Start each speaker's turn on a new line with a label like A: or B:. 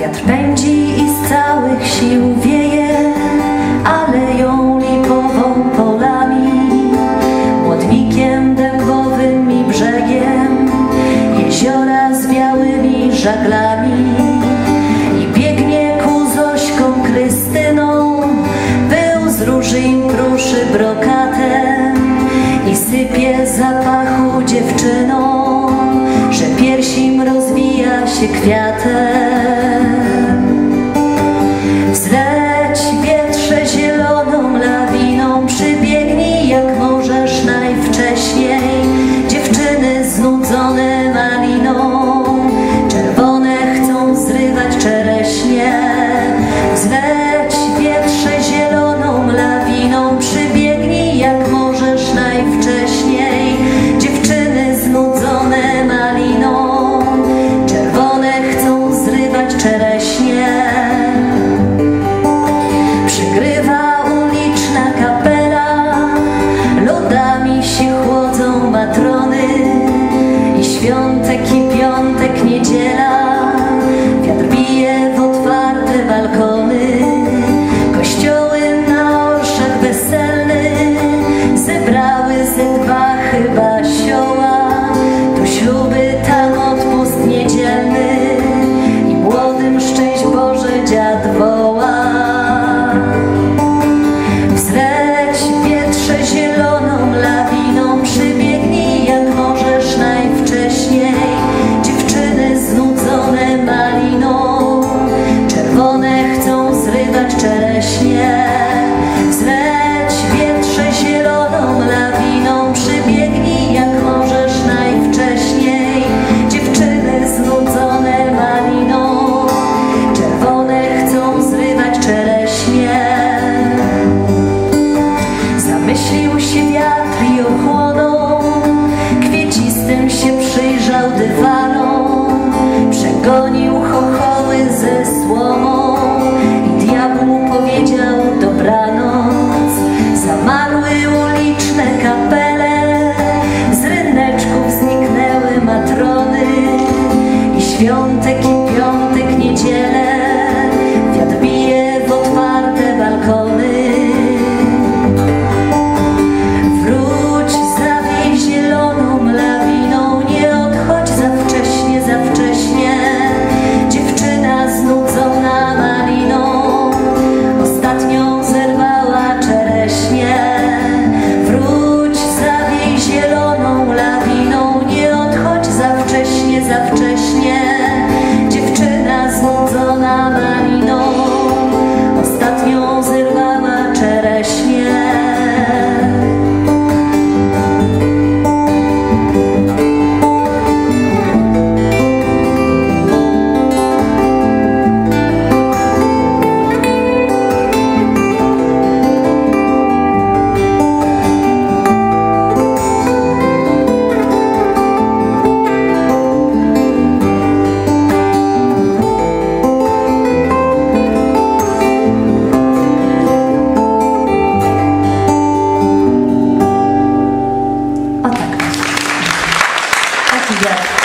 A: Wiatr pędzi i z całych sił wieje Aleją lipową polami Młodnikiem dębowym i brzegiem Jeziora z białymi żaglami. I biegnie ku Zośką Krystyną Był z brokatem I sypie zapachu dziewczyną się kwiatem. Zleć wietrze zieloną lawiną Przybiegnij jak możesz najwcześniej. Dziewczyny znudzone maliną Czerwone chcą zrywać czereśnie. Zleć świątek i piątek niedziela, wiatr bije w otwarte balkony, kościoły na orszach weselny. Zebrały ze dwa chyba sioła, się wiatr i ochłonął, kwiecistym się przyjrzał dywanom, przegonił chochoły ze słomą. I diabłu powiedział dobranoc. Zamarły uliczne kapele, z ryneczków zniknęły matrony. I świątek i piątek niedziela wcześnie together.